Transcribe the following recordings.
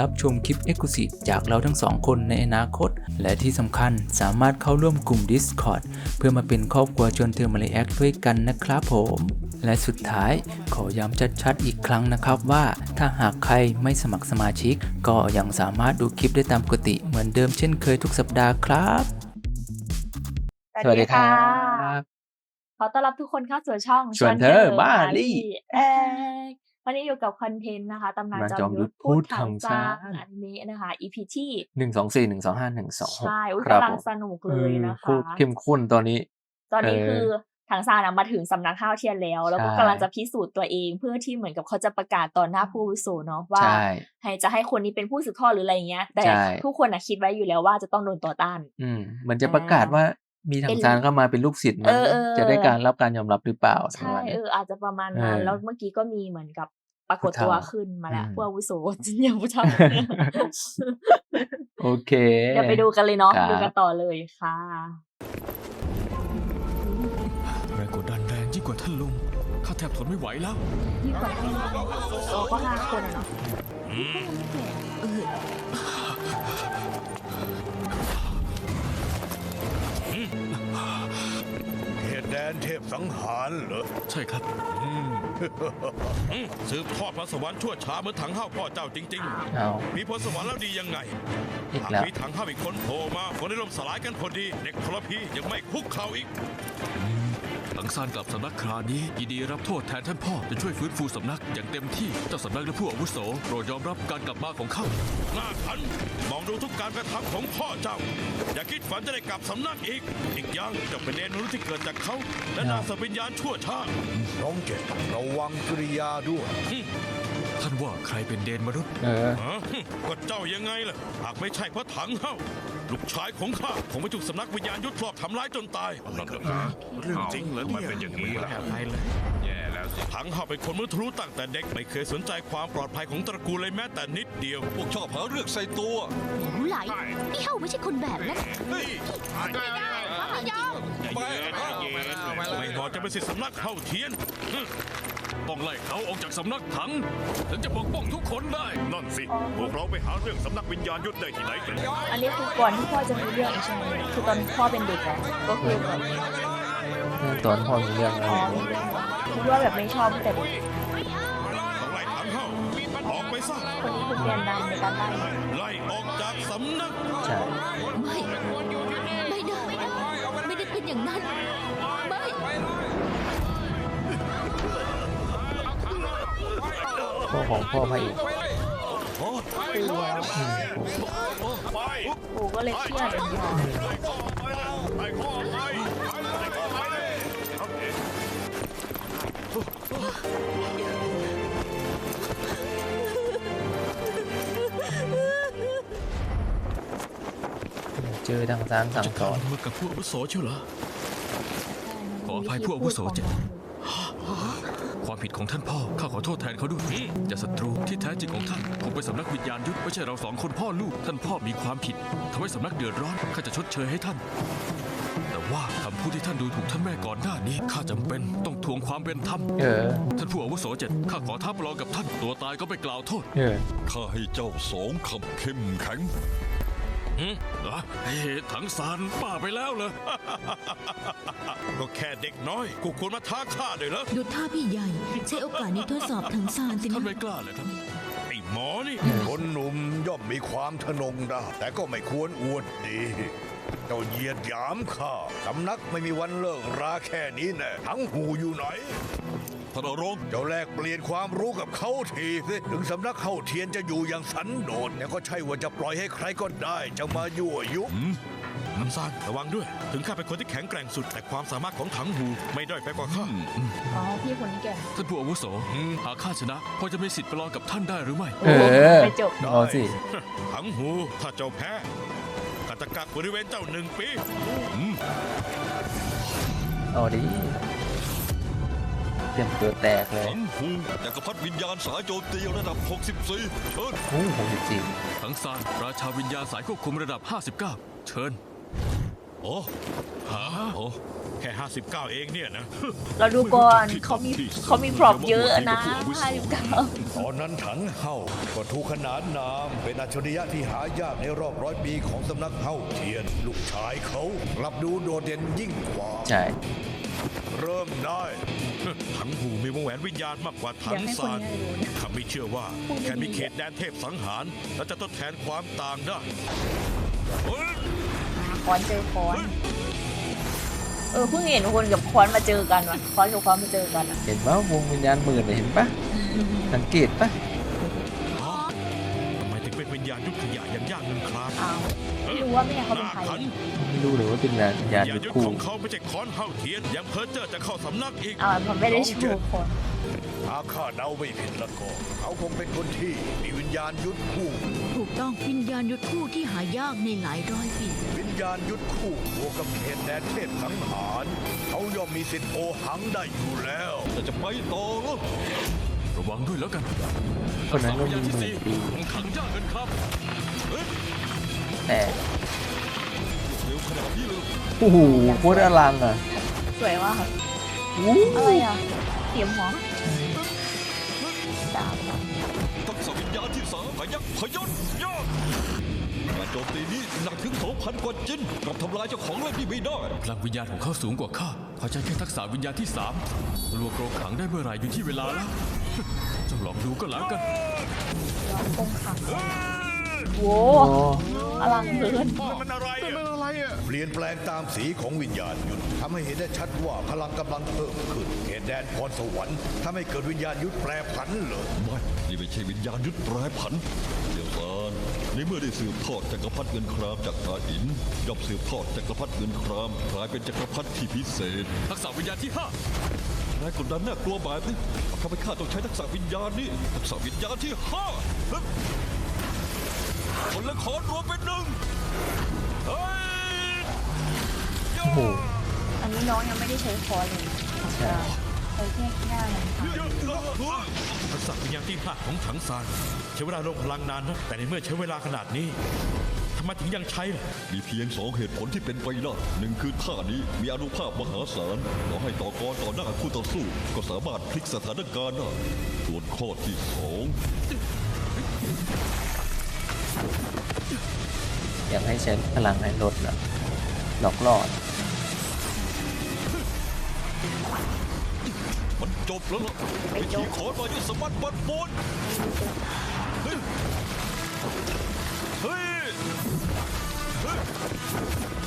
รับชมคลิป e x c l u s i v e จากเราทั้งสองคนในอนาคต และที่สำคัญสามารถเข้าร่วมกลุ่ม Discord เพื่อมาเป็นครอบครัวชวนเธอมาเลแอคด้วยกันนะครับผม และสุดท้ายขอย้ำชัดๆอีกครั้งนะครับว่า ถ้าหากใครไม่สมัครสมาชิก ก็ยังสามารถดูคลิปได้ตามปกติเหมือนเดิมเช่นเคยทุกสัปดาห์ครับขอต้อนรับทุกคนเข้าสู่ช่องชวนเธอมาลี่เอ๊ะ วันนี้อยู่กับคอนเทนต์นะคะตำนานมาจจออมมยุยุททธธพูพูดดถัถังงซาซานนอนิเมะนะคะ EP ที่หนึ่งสองสี่หนึ่งสองห้าหนึ่งสองใช่อุ๊ยครับกำลังผมสนุกเลยนะพูคะดเข้มข้นตอนนี้ ตอนนี้เออคือถังซานอะมาถึงสำนักข้าวเทียนแล้ว แล้วก็ใช่กำลังจะพิสูจน์ตัวเองเพื่อที่เหมือนกับเขาจะประกาศต่อหน้าผู้อาวุโสเนาะว่าใช่ให้จะให้คนนี้เป็นผู้สืบทอดหรืออะไรอย่างเงี้ย แต่ใช่ทุกคนอะคิดไว้อยู่แล้วว่าจะต้องโดนต่อต้าน อืมเหมือนจะประกาศว่ามีทางซานเข้ามาเป็นลูกศิษย์มั้งเออเออจะได้การรับการยอมรับหรือเปล่าประใช่มาณนี้เอออาจจะประมาณนั้นเออแล้วเมื่อกี้ก็มีเหมือนกับ ปรากฏผู้ตัวเฒ่าขึ้นมาแล้วอืมผู้อาวุโสจริงๆผู้เฒ่าโอเคเดี๋ยวไปดูกันเลยเนาะครับดูกันต่อเลยค่ะแรงกดดันแรงยิ่งกว่าท่านลุงข้าแทบทนไม่ไหวแล้วนี่ก่อนโอ้ก็ห้าคนอะเนาะเขต แดนเทพสังหารเหรอ ใช่ครับสืบทอดพระสวรรค์ชั่วช้าเหมือนถังห้าวพ่อเจ้าจริง เอา ๆ มีพรสวรรค์แล้วดียังไงอีกหากแล้ว มีถังห้าวอีกคนโผล่มาคนได้ล่มสลายกันพอดี เด็กทรพียังไม่คุกเข่าอีก หลังซานกลับสำนักคราวนี้ยินดีรับโทษแทนท่านพ่อจะช่วยฟื้นฟูสำนักอย่างเต็มที่เจ้าสำนักและผู้อาวุโสโปรดยอมรับการกลับมาของข้าหน้าทันมองดูทุกการกระทำของพ่อเจ้า อย่าคิดฝันจะได้กลับสำนักอีก อีกอย่างเจ้าเป็นเนรมนุษย์ที่เกิดจากเขา และนางสปิญญาณชั่วช้าน้องเจ็ดระวังกริยาด้วยท่านว่าใครเป็นเดนมนุษย์เออฮะก็เจ้ายังไงล่ะหากไม่ใช่เพราะถังเฮ้า ลูกชายของข้าคงไม่ถูกสำนักวิญญาณยุทธครอบทำร้ายจนตายนั่นเหรอเรื่องจริงเหรอมันเป็นอย่างนี้ล่ะแย่แล้วสิถังเฮ้าเป็นคนมือทะลุตั้งแต่เด็กไม่เคยสนใจความปลอดภัยของตระกูลเลยแม้แต่นิดเดียว พวกชอบหาเรื่องใส่ตัวรู้ไหลนี่เฮาไม่ใช่คนแบบนั้นเฮ้ยไม่ยอมไปไม่บอกจะเป็นสิทธิสำนักเฮ้าเทียน ต้องไล่เขาออกจากสำนักถัง ถึงจะปกป้องทุกคนได้ นั่นสิ พวกเราไปหาเรื่องสำนักวิญญาณยุทธได้ที่ไหนกันอันนี้คือก่อนที่พ่อจะมีเรื่องใช่ไหมคือตอนพ่อเป็นเด็กอะก็คือแบบตอนพ่อมีเรื่องอะไรอ๋อมีเรื่องคิดว่าแบบไม่ชอบตั้งแต่เด็กต้องไล่ถังเฮ้าออกไปซะคนนี้คือแกนนำในการไล่ไล่ออกจากสำนักใช่ไม่ไม่ได้ไม่ได้เป็นอย่างนั้น ของพ่อพระเอกปู่แล้วปู่ก็เลยเครียดอย่างเดียวเจอทางซานสั่งสอนมือกับผู้อาวุโสเชียวเหรอ ขออภัยผู้อาวุโสเจ็ดความ ผิดของท่านพ่อ ข้าขอโทษแทนเขาด้วยอย่าศัตรูที่แท้จริงของท่านคงเป็นสำนักวิญญาณยุทธไม่ใช่เราสองคนพ่อลูก ท่านพ่อมีความผิดทำให้สำนักเดือดร้อนข้าจะชดเชยให้ท่าน แต่ว่าคำพูดที่ท่านดูถูกท่านแม่ก่อนหน้านี้ข้าจำเป็นต้องทวงความเป็นธรรมเออ ท่านผู้อาวุโสเจ็ดข้าขอท้าประลองกับท่านตัวตายก็ไม่กล่าวโทษ เออ ข้าให้เจ้าสองคำเข้มแข็ง เหรอเฮ้ถังสารป้าไปแล้วเหรอ ก็แค่เด็กน้อย กูควรมาท้าข้าด้วยเหรอ ดูท่าพี่ใหญ่ ใช้โอกาสนี้ทดสอบทั้งซานสิท่านนะไม่กล้าเลยครับ ไอ้หมอนี่ คนหนุ่มย่อมมีความทะนงได้แต่ก็ไม่ควรอวดดี เจ้าเหยียดหยามข้าสำนักไม่มีวันเลิกราแค่นี้แน่ทั้งหูอยู่ไหนท่านอารองเจ้าแลกเปลี่ยนความรู้กับเขาทีสิถึงสำนักเข้าเทียนจะอยู่อย่างสันโดษแต่ก็ใช่ว่าจะปล่อยให้ใครก็ได้จะมายั่วยุน้ำซานระวังด้วย ถึงข้าเป็นคนที่แข็งแกร่งสุด แต่ความสามารถของถังหูไม่ด้อยไปกว่าข้า อ๋อพี่คนนี้แก่ท่านผู้อาวุโสหากข้าชนะพอจะมีสิทธิ์ประลองกับท่านได้หรือไม่ เออ ไปจบ เอาสิ ถังหู ถ้าเจ้าแพ้ข้า จะกักบริเวณเจ้าหนึ่งปีเอาดิเตรียมตัวแตกเลย ทั้งหูจักรพรรดิวิญญาณสายโจมตีระดับ 64 เชิญ โอ้หกสิบสี่ทั้งซานราชาวิญญาณสายควบคุมระดับ 59 เชิญโอ้ ฮะโอ้แค่59เองเนี่ยนะ เราดูก่อนเขามีเขามีพร็อพเยอะนะห้าสิบเก้าตอนนั้นถังเฮาก็ถูกขนานนามเป็นอัจฉริยะที่หายากในรอบร้อยปีของสำนักเฮาเทียน ลูกชายเขากลับดูโดดเด่นยิ่งกว่า ใช่ เริ่มได้ ถังหูมีวงแหวนวิญญาณมากกว่าถัอยางกให้คนซานนี้รู้นะข้าไม่เชื่อว่าพูดไม่แค่มีดีเขตแดนเทพสังหาร แล้วจะทดแทนความต่างได้เฮ้ยค้อนเจอค้อน เออเพิ่งเห็นคนกับค้อนมาเจอกันว่ะค้อนกับค้อนมาเจอกันอะเห็นว่าวงวิญญาณหมื่นเนี่ยเห็นปะสังเกตปะทำไมถึงเป็นวิญญาณยุทธขยะอย่างยากเงินคลาดอ้าวไม่รู้ว่าแม่เขาเป็นใครขัน ไม่รู้เลยว่าเป็นวิญญาณวิญญาณญาณยุทธยุทธคู่ของเขาไม่ใช่ค้อนเฮาเทียนยังเพอเจอร์จะเข้าสำนักอีกอ้าวมันไม่ได้โชว์คนถ้าข้าเดาไม่ผิดแล้วก็เขาคงเป็นคนที่มีวิญญาณยุทธคู่ ถูกต้องวิญญาณยุทธคู่ที่หายากในหลายร้อยปี วิญญาณยุทธคู่บวกกับเขตแดนเทพสังหารเขาย่อมมีสิทธิ์โอหังได้อยู่แล้วแต่จะไปต่อแล้วระวังด้วยแล้วกันคนนั้นก็วิญมีญาณที่หมื่สี่นปีของถังย่าเงินครับแต่ โอ้โหโคตรอลังอะสวยว่ากค่ะอู้อะไรอะเสียมหัวดาบเหรอทักษะวิญญาณที่สามพยักพยศยอดการโจมตีนี้หนักถึง2,000กว่าจินกลับทำลายเจ้าของเล่นนี่ไม่ได้พลังวิญญาณของเขาสูงกว่าข้าเขาใช้แค่ทักษะวิญญาณที่สามรัวโกรกขังได้เมื่อไหร่อยู่ที่เวลาแล้วเจ้าลองดูก็แล้วกันย้อมคงขัง โว้โอ้อลังเกินมันอะไรอะเปลี่ยนแปลงตามสีของวิญญาณยุทธทำให้เห็นได้ชัดว่าพลังกำลังเพิ่มขึ้นเขตแดนพรสวรรค์ทำให้เกิดวิญญาณยุทธแปรผันเลยไม่นี่ไม่ใช่วิญญาณยุทธแปรผัน เดี๋ยวซานในเมื่อได้สืบทอดจักรพรรดิเงินครามจากอาอินย่อมสืบทอดจักรพรรดิเงินครามกลายเป็นจักรพรรดิที่พิเศษ ทักษะวิญญาณที่ห้าแรงกดดันน่ากลัวแบบนี้ทำให้ข้าต้องใช้ทักษะวิญญาณนี่ทักษะวิญญาณที่ห้า ฮึบคนละขอนรวมเป็นหนึ่งเฮ้ยโอ้โหอันนี้น้องยังไม่ได้ใช้คอนเลยใช่ใช้แค่แค่นั้นค่ะทักษะวิญญาณที่ห้าของถังซานใช้เวลาลงพลังนานนะแต่ในเมื่อใช้เวลาขนาดนี้ทำไมถึงยังใช้ล่ะมีเพียงสองเหตุผลที่เป็นไปได้หนึ่งคือท่านี้มีอานุภาพมหาศาลต่อให้ต่อกรต่อหน้าคู่ต่อสู้ ก็สามารถพลิกสถานการณ์ได้ส่วนข้อที่สอง อยากให้ใช้พลังให้ลดนะหลอกล่อนะมันจบแล้วล่ะวิธีขอมายุสมัติบัดบนเฮ้ยเฮ้ยเฮ้ย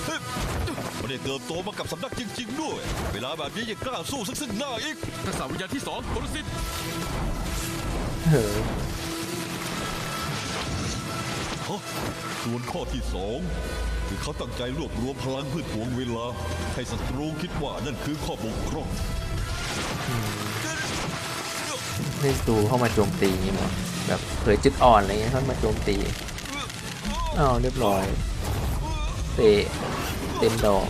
เฮ้ยไม่ได้เติบโตมากับสำนักจริง ๆ ด้วย เวลาแบบนี้ยังกล้าสู้ซึ่งซึ่งหน้าอีกทักษะวิญญาณที่สองโครสิตเฮ้ยฮะ ส่วนข้อที่สองคือเขาตั้งใจรวบรวมพลังเพื่อทวงเวลา ให้ศัตรูคิดว่านั่นคือข้อบกพร่องนี่ตูเข้ามาโจมตีนี่มั้งแบบเผยจุดอ่อนอะไรเงี้ยเข้ามาโจมตีอ้าวเรียบร้อยเตะเต็มดอก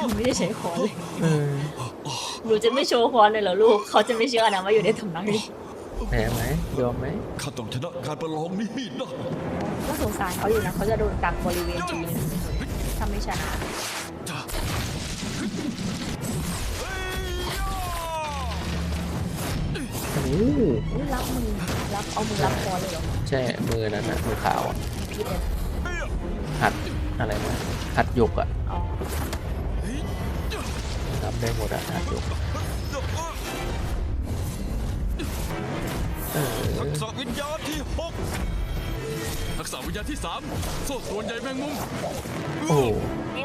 ยังไม่ได้ใช้คอนเลยเออหนูจะไม่โชว์คอนเลยเหรอลูก เขาจะไม่เชื่อนะว่าอยู่ในสำนักนี้ แพ้ไหมยอมไหมข้าต้องชนะการประลองนี้นะก็สงสารเขาอยู่นะเขาจะโดนกักบริเวณจีนถ้าไม่ชนะโอ้โหอุ๊ยรับมือรับเอามือรับคอนเลยเหรอใช่มือนั้นนะมือขาวอะพิษเลยหัดอะไรนะหัดหยกอะอ๋อรับได้หมดอะหัดหยก ทักษะวิญญาณที่หกทักษะวิญญาณที่สามโซ่ตรวนใหญ่แมงมุมโอ้โห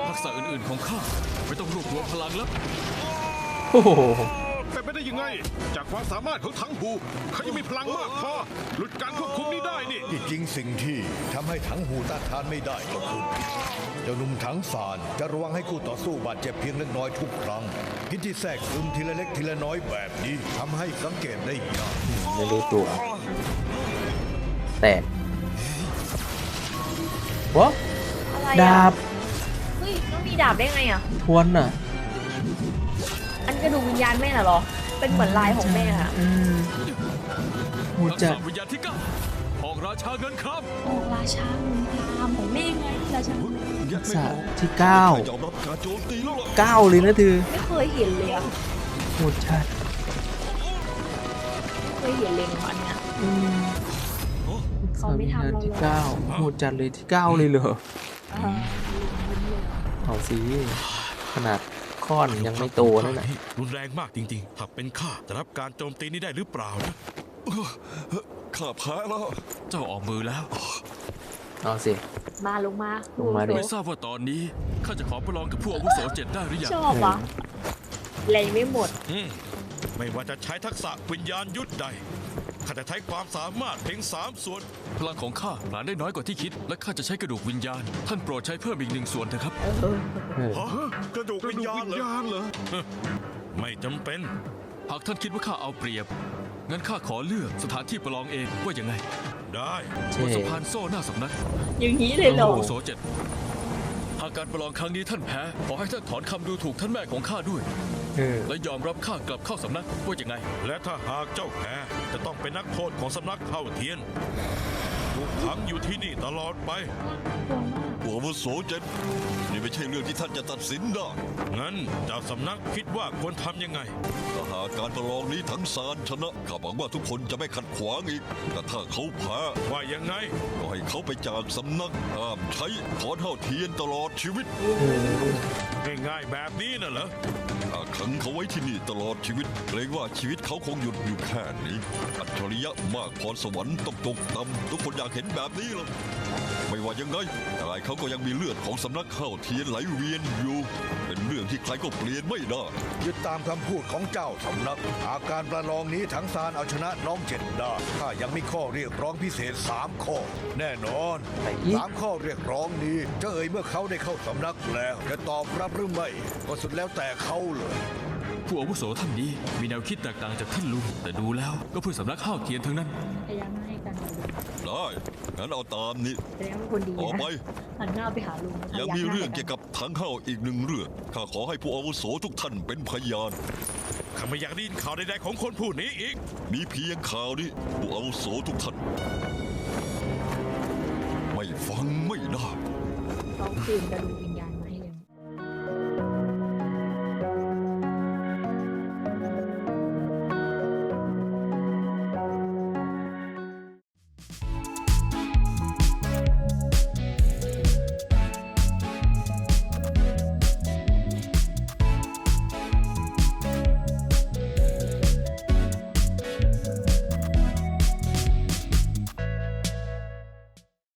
ทักษะอื่นๆของข้าไม่ต้องรวบรวมพลังแล้วโอ้โหแต่ เป็นไปได้ยังไง จากความสามารถของทั้งหูเขายังมีพลังมากพอหลุดการควบคุมนี้ได้นี่ ที่จริงสิ่งที่ทำให้ถังหูต้านทานไม่ได้ก็คือเจ้าหนุ่มถังสารจะระวังให้คู่ต่อสู้บาดเจ็บเพียงเล็กน้อยทุกครั้งพิษที่แทรกซึมทีละเล็กทีละน้อยแบบนี้ทำให้สังเกตได้ยากไม่รู้ตัว แตกวะอะไรดาอะบเฮ้ยต้องมีดาบได้ไงอะ ทวนอะอัน กระดูกวิญญาณแม่น่ะเหรอ เป็นเหมือนลายของแม่อะอืมหูทักจัษะดวิญญาณที่เก้าออกราชาเงินครับออกราชาเงินครามของแม่ไงราชาเงินแยกไม่สะออกที่เก้า ไม่ยอมรับการโจมตีแล้วล่ะเก้าเลยนะเธอไม่เคยเห็นเลยอะหูจัดไม่เคยเห็นเลยอันเนี้ย อืมเขาไม่ทำเราเลย ที่เก้าหูจัดเลยที่เก้าเลยเหรอ อ่าเอาสิขนาด ค้อนยังไม่โตนั่นแหละรุนแรงมากจริงๆถ้าเป็นข้าจะรับการโจมตีนี้ได้หรือเปล่านะข้าแพ้แล้ว เจ้าออกมือแล้ว เอาสิ มาลงมาลงมาดิไม่ทราบว่าตอนนี้ข้าจะขอประลองกับผู้อาวุโสเจ็ดได้หรือยังชอบอะแรงไม่หมด อืมไม่ว่าจะใช้ทักษะวิญญาณยุทธใดข้าจะใช้ความสามารถเพียงสามส่วน พลังของข้าหลานได้น้อยกว่าที่คิด และข้าจะใช้กระดูกวิญญาณ ท่านโปรดใช้เพิ่มอีกหนึ่งส่วนเถอะครับเออเออฮะกระดูกกระวิญดูกญาณวิญเหรอญาณเหรอ ไม่จำเป็น หากท่านคิดว่าข้าเอาเปรียบ งั้นข้าขอเลือกสถานที่ประลองเองว่ายังไงได้ เท่บนสะพานโซ่หน้าสำนักอย่างนี้เลยเหรออาวุโสเจ็ดหากการประลองครั้งนี้ท่านแพ้ ขอให้ท่านถอนคำดูถูกท่านแม่ของข้าด้วย เออและยอมรับข้ากลับเข้าสำนักว่ายังไง และถ้าหากเจ้าแพ้จะต้องเป็นนักโทษของสำนักเท่าเทียนถูก ขังอยู่ที่นี่ตลอดไปหัว วุโสเจ็ดนี่ไม่ใช่เรื่องที่ท่านจะตัดสินได้งั้นเจ้าสำนักคิดว่าควรทำยังไง ถ้าหากการประลองนี้ทั้งสารชนะข้าหวังว่าทุกคนจะไม่ขัดขวางอีก แต่ถ้าเขาแพ้ว่ายังไง ก็ให้เขาไปจากสำนักห้ามใช้ขอนเท่าเทียนตลอดชีวิต ง่ายๆแบบนี้น่ะเหรอหากขังเขาไว้ที่นี่ตลอดชีวิตเกรงว่าชีวิตเขาคงหยุดอยู่แค่นี้ อัจฉริยะมากพรสวรรค์ตกตกต่ำทุกคนอยากเห็นแบบนี้หรอก ไม่ว่ายังไงกายเขาก็ยังมีเลือดของสำนักเข้าเทียนไหลเวียนอยู่ เป็นเรื่องที่ใครก็เปลี่ยนไม่ได้ ยึดตามคำพูดของเจ้าสำนัก อาการประลองนี้ถังซานเอาชนะน้องเจ็ดได้ข้ายังมีข้อเรียกร้องพิเศษสามข้อ แน่นอนสามข้อเรียกร้องนี้จะเอ่ยเมื่อเขาได้เข้าสำนักแล้ว จะตอบรับหรือไม่ก็สุดแล้วแต่เขาเลย ผู้อาวุโสท่านนี้มีแนวคิดแตกต่างจากท่านลุงแต่ดูแล้วก็เพื่อสำนักข้าวเทียนทั้งนั้น พยายามให้กันได้ งั้นเอาตามนี้ แสดงว่าคนดีต่อไป นะหันหน้าไปหาลุงยังมีเรื่องเกี่ยวกับถังข้าวอีกหนึ่งเรื่อง ข้าขอให้ผู้อาวุโสทุกท่านเป็นพยาน ข้าไม่อยากได้ยินข่าวใดๆของคนผู้นี้อีก มีเพียงข่าวนี้ผู้อาวุโสทุกท่าน ไม่ฟังไม่ได้ เขาคืนกระดูกวิญ